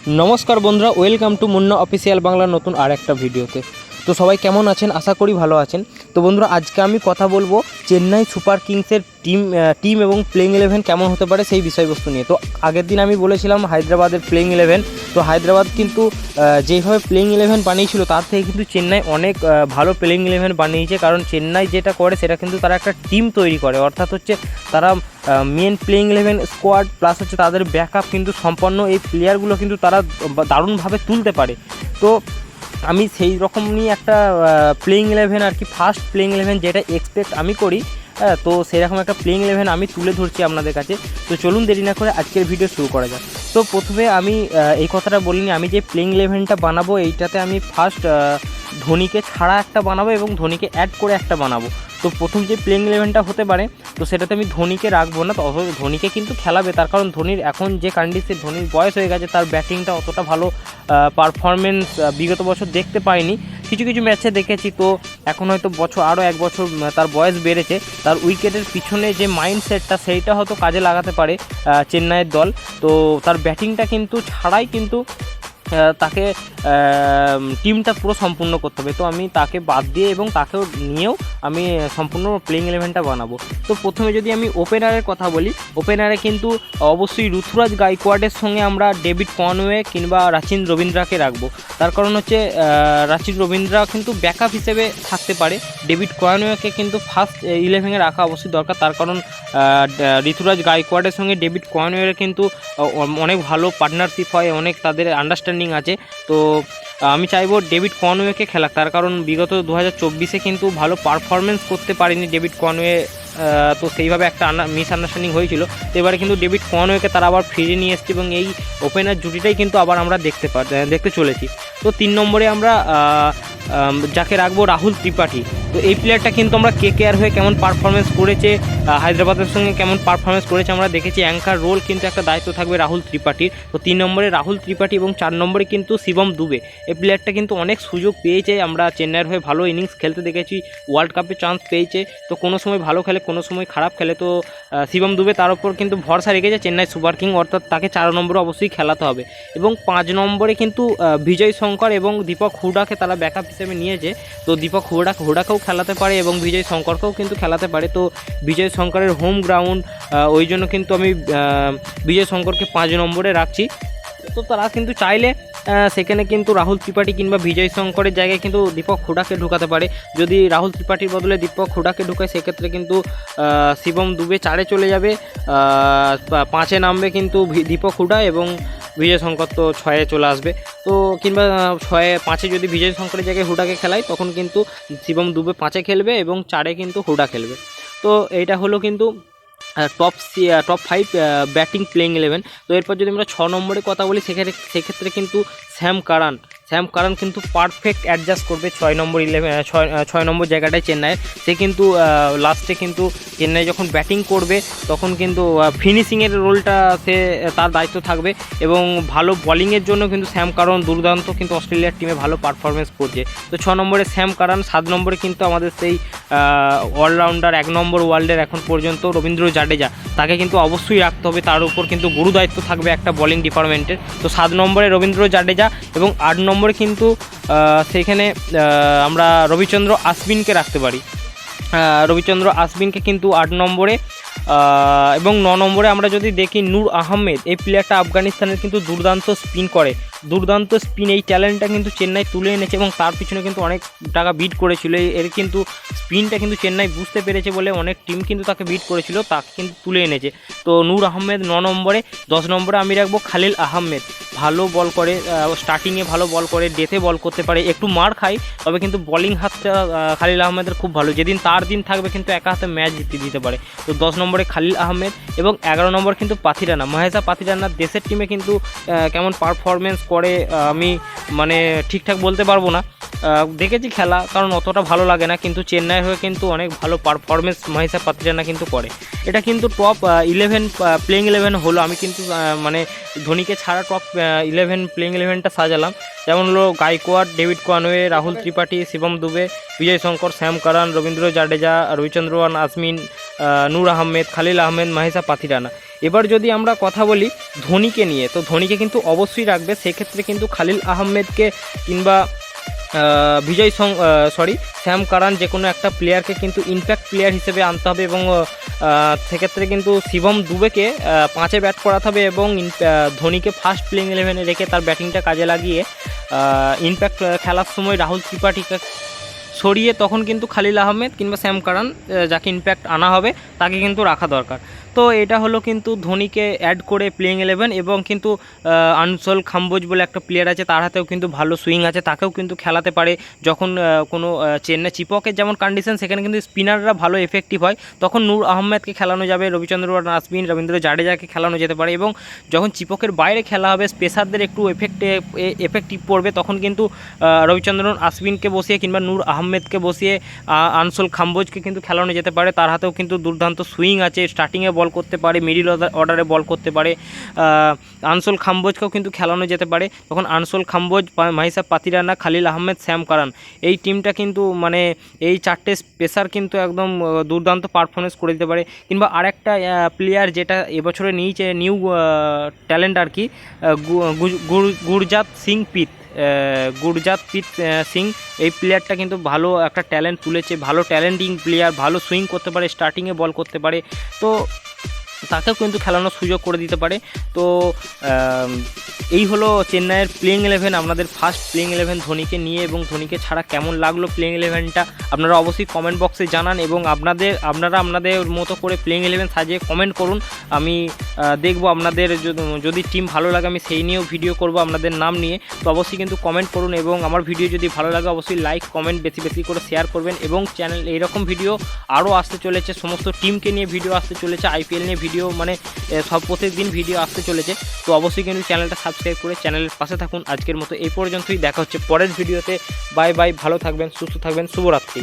নমস্কার বন্ধুরা welcome to Munna official বাংলার নতুন আর একটা ভিডিওতে তো সবাই কেমন আছেন? আশা করি ভালো আছেন। তো বন্ধুরা, আজকে আমি কথা বলব চেন্নাই সুপার কিংসের টিম টিম এবং প্লেইং ইলেভেন কেমন হতে পারে সেই বিষয়বস্তু নিয়ে। তো আগের দিন আমি বলেছিলাম হায়দ্রাবাদের প্লেইং ইলেভেন তো হায়দ্রাবাদ কিন্তু যেভাবে প্লেইং ইলেভেন বানিয়েছিল, তার থেকে কিন্তু চেন্নাই অনেক ভালো প্লেইং ইলেভেন বানিয়েছে। কারণ চেন্নাই যেটা করে, সেটা কিন্তু তারা একটা টিম তৈরি করে। অর্থাৎ হচ্ছে তারা main playing eleven squad plus হচ্ছে তাদের ব্যাকআপ কিন্তু সম্পন্ন এই প্লেয়ারগুলো কিন্তু তারা দারুণভাবে তুলতে পারে। তো আমি সেই রকমই একটা প্লেইং ইলেভেন আর কি ফার্স্ট প্লেইং ইলেভেন যেটা এক্সপেক্ট আমি করি হ্যাঁ তো সেরকম একটা প্লেইং ইলেভেন আমি তুলে ধরছি আপনাদের কাছে। তো চলুন দেরি না করে আজকের ভিডিও শুরু করা যাক। তো প্রথমে আমি এই কথাটা বলিনি, আমি যে প্লেইং ইলেভেনটা বানাবো, এইটাতে আমি ফার্স্ট ধোনিকে ছাড়া একটা বানাবো এবং ধোনিকে অ্যাড করে একটা বানাবো। তো প্রথম যে প্লেইং ইলেভেনটা হতে পারে, তো সেটাতে আমি ধোনিকে রাখব না। তো ধোনিকে কিন্তু খেলাবে, তার কারণ ধোনির এখন যে কন্ডিশনে ধোনির বয়স হয়ে গেছে, তার ব্যাটিংটা অতটা ভালো পারফরমেন্স বিগত বছর দেখতে পাইনি। কিছু কিছু ম্যাচে দেখেছি তো, এখন হয়তো বছর আরও এক বছর তার বয়স বেড়েছে। তার উইকেটের পিছনে যে মাইন্ডসেটটা সেইটা হয়তো কাজে লাগাতে পারে চেন্নাইয়ের দল। তো তার ব্যাটিংটা কিন্তু ছাড়াই কিন্তু তাকে টিমটা পুরো সম্পূর্ণ করতে হবে। তো আমি তাকে বাদ দিয়ে এবং তাকেও নিয়েও আমি সম্পূর্ণ প্লেইং ইলেভেনটা বানাবো। তো প্রথমে যদি আমি ওপেনারের কথা বলি ওপেনারে কিন্তু অবশ্যই ঋতুরাজ গাইকোয়াডের সঙ্গে আমরা ডেভিড কনওয়ে কিংবা রাচিন রবীন্দ্রাকে রাখব। তার কারণ হচ্ছে রাচিন রবীন্দ্রা কিন্তু ব্যাকআপ হিসেবে থাকতে পারে। ডেভিড কনওয়েকে কিন্তু ফার্স্ট ইলেভেনে রাখা অবশ্যই দরকার। তার কারণ ঋতুরাজ গাইকোয়াডের সঙ্গে ডেভিড কনওয়ের কিন্তু অনেক ভালো পার্টনারশিপ হয়, অনেক তাদের আন্ডারস্ট্যান্ডিং আছে। তো, আমি চাইব ডেভিড কনওয়েকে খেলাক। তার কারণ বিগত দু হাজার কিন্তু ভালো পারফরমেন্স করতে পারেনি ডেভিড কনওয়ে। তো সেইভাবে একটা মিস আন্ডারস্ট্যান্ডিং হয়েছিল। তো এবারে কিন্তু ডেভিড কনওয়েকে তারা আবার ফিরে নিয়ে এসছে এবং এই ওপেনার জুটিটাই কিন্তু আবার আমরা দেখতে পা দেখতে চলেছি। তো তিন নম্বরে আমরা যাকে রাখব রাহুল ত্রিপাঠী। তো এই প্লেয়ারটা কিন্তু আমরা কে কেয়ার হয়ে কেমন পারফরমেন্স করেছে হায়দ্রাবাদের সঙ্গে কেমন পারফরমেন্স করেছে আমরা দেখেছি। অ্যাঙ্কার রোল কিন্তু একটা দায়িত্ব থাকবে রাহুল ত্রিপাঠীর। তো তিন নম্বরে রাহুল ত্রিপাঠী এবং চার নম্বরে কিন্তু শিবম দুবে। এই প্লেয়ারটা কিন্তু অনেক সুযোগ পেয়েছে। আমরা চেন্নাইয়ের হয়ে ভালো ইনিংস খেলতে দেখেছি ওয়ার্ল্ড কাপে চান্স পেয়েছে। তো কোনো সময় ভালো খেলে, কোনো সময় খারাপ খেলে। তো শিবম দুবে তার উপর কিন্তু ভরসা রেখেছে চেন্নাই সুপার কিং। অর্থাৎ তাকে চার নম্বরে অবশ্যই খেলাতে হবে। এবং পাঁচ নম্বরে কিন্তু বিজয় শঙ্কর এবং দীপক হুডাকে তারা ব্যাকআপ হিসেবে নিয়েছে। তো দীপক হুডা, হুডাকেও খেলাতে পারে এবং বিজয় শঙ্করকেও কিন্তু খেলাতে পারে। তো বিজয় শঙ্করের হোম গ্রাউন্ড ওই জন্য কিন্তু আমি বিজয় শঙ্করকে পাঁচ নম্বরে রাখছি। তো তারা কিন্তু চাইলে সেখানে কিন্তু রাহুল ত্রিপাঠী কিংবা বিজয় শঙ্করের জায়গায় কিন্তু দীপক হুডাকে ঢুকাতে পারে। যদি রাহুল ত্রিপাঠীর বদলে দীপক হুডাকে ঢুকায়, সেক্ষেত্রে কিন্তু শিবম দুবে চারে চলে যাবে। পাঁচে নামবে কিন্তু দীপক হুডা এবং বিজয় শঙ্কর তো ছয়ে চলে আসবে। তো কিংবা ছয়ে, পাঁচে যদি বিজয় শঙ্করের জায়গায় হুডাকে খেলায়, তখন কিন্তু শিবম দুবে পাঁচে খেলবে এবং চারে কিন্তু হুডা খেলবে। তো এইটা হলো কিন্তু top top five batting playing eleven তো এরপর যদি আমরা ছ নম্বরে কথা বলি সেক্ষেত্রে সেক্ষেত্রে কিন্তু স্যাম কারান স্যাম, কারণ কিন্তু পারফেক্ট অ্যাডজাস্ট করবে ছয় নম্বর ইলেভেন ছয় নম্বর জায়গাটায় চেন্নাইয়ের। সে কিন্তু লাস্টে কিন্তু চেন্নাই যখন ব্যাটিং করবে, তখন কিন্তু ফিনিশিংয়ের রোলটা সে, তার দায়িত্ব থাকবে এবং ভালো বোলিংয়ের জন্য কিন্তু স্যাম, কারণ দুর্দান্ত কিন্তু অস্ট্রেলিয়ার টিমে ভালো পারফরমেন্স করছে। তো ছ নম্বরে স্যাম কারান সাত নম্বরে কিন্তু আমাদের সেই অলরাউন্ডার এক নম্বর ওয়ার্ল্ডের এখন পর্যন্ত রবীন্দ্র জাডেজা। তাকে কিন্তু অবশ্যই রাখতে হবে, তার উপর কিন্তু গুরু দায়িত্ব থাকবে একটা বোলিং ডিপার্টমেন্টের তো সাত নম্বরে রবীন্দ্র জাডেজা এবং আট নম্বরে কিন্তু আহ, সেইখানে আমরা রবিচন্দ্র আশ্বিনকে রাখতে পারি। রবিচন্দ্র আশ্বিনকে কিন্তু আট নম্বরে এবং ন নম্বরে আমরা যদি দেখি নূর আহমেদ এই প্লেয়ারটা আফগানিস্তানের কিন্তু দুর্দান্ত স্পিন করে। দুর্দান্ত স্পিন এই ট্যালেন্টটা কিন্তু চেন্নাই তুলে এনেছে এবং তার পিছনে কিন্তু অনেক টাকা বিট করেছিল। এর কিন্তু স্পিনটা কিন্তু চেন্নাই বুঝতে পেরেছে বলে অনেক টিম কিন্তু তাকে বিট করেছিল তাকে কিন্তু তুলে এনেছে। তো নূর আহমেদ ন নম্বরে দশ নম্বরে আমি রাখব খালিল আহমেদ। ভালো বল করে স্টার্টিংয়ে ভালো বল করে ডেথে বল করতে পারে, একটু মার খায়, তবে কিন্তু বলিং হাতটা খালিল আহমেদের খুব ভালো। যেদিন তার দিন থাকবে কিন্তু একা হাতে ম্যাচ জিতে দিতে পারে। তো দশ নম্বরে খালিল আহমেদ এবং এগারো নম্বর কিন্তু পাথিরানা মহেশা পাথিরানা দেশের টিমে কিন্তু কেমন পারফরমেন্স করে আমি মানে ঠিকঠাক বলতে পারব না। দেখেছি খেলা, কারণ অতটা ভালো লাগে না, কিন্তু চেন্নাই হয়ে কিন্তু অনেক ভালো পারফরমেন্স মহেশা পাত্রিজানা কিন্তু করে। এটা কিন্তু টপ ইলেভেন প্লেইং ইলেভেন হলো। আমি কিন্তু মানে ধোনিকে ছাড়া টপ ইলেভেন প্লেইং ইলেভেনটা সাজালাম। যেমন হলো Gaikwad, David Conway Rahul Tripathi, Shivam Dube Vijay Shankar Sam Curran, Ravindra Jadeja Ravichandran Ashwin Noor Ahmad, Khaleel Ahmed, Matheesha Pathirana এবার যদি আমরা কথা বলি ধোনিকে নিয়ে, তো ধোনিকে কিন্তু অবশ্যই রাখবে। সেক্ষেত্রে কিন্তু খালিল আহমেদকে কিংবা বিজয় সং সরি শ্যাম কারান যে কোনো একটা প্লেয়ারকে কিন্তু ইনপ্যাক্ট প্লেয়ার হিসেবে আনতে হবে এবং সেক্ষেত্রে কিন্তু শিবম দুবেকে পাঁচে ব্যাট করাতে হবে এবং ধোনিকে ফার্স্ট প্লেইং ইলেভেনে রেখে তার ব্যাটিংটা কাজে লাগিয়ে ইনপ্যাক্ট খেলার সময় রাহুল ত্রিপাঠীকে সরিয়ে তখন কিন্তু খালিল আহমেদ কিংবা শ্যাম কারান যাকে ইনপ্যাক্ট আনা হবে, তাকে কিন্তু রাখা দরকার। তো এটা হলো কিন্তু ধোনিকে অ্যাড করে প্লেইং ইলেভেন এবং কিন্তু আনসল খাম্বোজ বলে একটা প্লেয়ার আছে, তার হাতেও কিন্তু ভালো সুইং আছে, তাকেও কিন্তু খেলাতে পারে যখন কোনো চেন্নাই চিপকের যেমন কন্ডিশন সেখানে কিন্তু স্পিনাররা ভালো এফেক্টিভ হয়। তখন নূর আহমেদকে খেলানো যাবে রবিচন্দ্র আশ্বিন রবীন্দ্র জাডেজাকে খেলানো যেতে পারে এবং যখন চিপকের বাইরে খেলা হবে স্পেসারদের একটু এফেক্টে এফেক্টিভ পড়বে, তখন কিন্তু রবিচন্দ্রন আশ্বিনকে বসিয়ে কিংবা নূর আহমেদকে বসিয়ে আনসোল খাম্বোজকে কিন্তু খেলানো যেতে পারে। তার হাতেও কিন্তু দুর্দান্ত সুইং আছে স্টার্টিংয়ে বল করতে পারে মিডিল অর্ডারে বল করতে পারে আনসোল খাম্বোজকেও কিন্তু খেলানো যেতে পারে। তখন আনসোল খাম্বোজ মাহিসাব পাতিরানা খালিল আহমেদ শ্যাম কারান। এই টিমটা কিন্তু মানে এই চারটে স্পেসার কিন্তু একদম দুর্দান্ত পারফরমেন্স করে দিতে পারে। কিংবা আরেকটা প্লেয়ার যেটা এবছরে নিয়েছে নিউ ট্যালেন্ট আর কি গুরজাত সিং পিত। আহ, গুরজাত পিত আহ, সিং। এই প্লেয়ারটা কিন্তু ভালো একটা ট্যালেন্ট তুলেছে ভালো ট্যালেন্টিং প্লেয়ার ভালো সুইং করতে পারে স্টার্টিংয়ে বল করতে পারে। তো তাকেও কিন্তু খেলানোর সুযোগ করে দিতে পারে। তো এই হলো চেন্নাইয়ের প্লেইং ইলেভেন আপনাদের ফার্স্ট প্লেইং ইলেভেন ধোনিকে নিয়ে এবং ধোনিকে ছাড়া কেমন লাগল প্লেইং ইলেভেনটা আপনারা অবশ্যই কমেন্ট বক্সে জানান এবং আপনাদের আপনারা আপনাদের মতো করে প্লেইং ইলেভেন সাজিয়ে কমেন্ট করুন। আমি দেখব আপনাদের যদি- টিম ভালো লাগে, আমি সেই নিয়েও ভিডিও করব আপনাদের নাম নিয়ে। তো অবশ্যই কিন্তু কমেন্ট করুন এবং আমার ভিডিও যদি ভালো লাগে, অবশ্যই লাইক কমেন্ট বেশি বেশি করে শেয়ার করবেন এবং চ্যানেল এইরকম ভিডিও আরও আসতে চলেছে। সমস্ত টিমকে নিয়ে ভিডিও আসতে চলেছে আইপিএল নিয়ে ভিডিও মানে সব প্রত্যেক দিন ভিডিও আসতে চলেছে। তো অবশ্যই কিন্তু চ্যানেলটা সাবস্ক্রাইব করে চ্যানেলের পাশে থাকুন। আজকের মতো এই পর্যন্তই। দেখা হচ্ছে পরের ভিডিওতে বাই বাই ভালো থাকবেন, সুস্থ থাকবেন। শুভরাত্রি।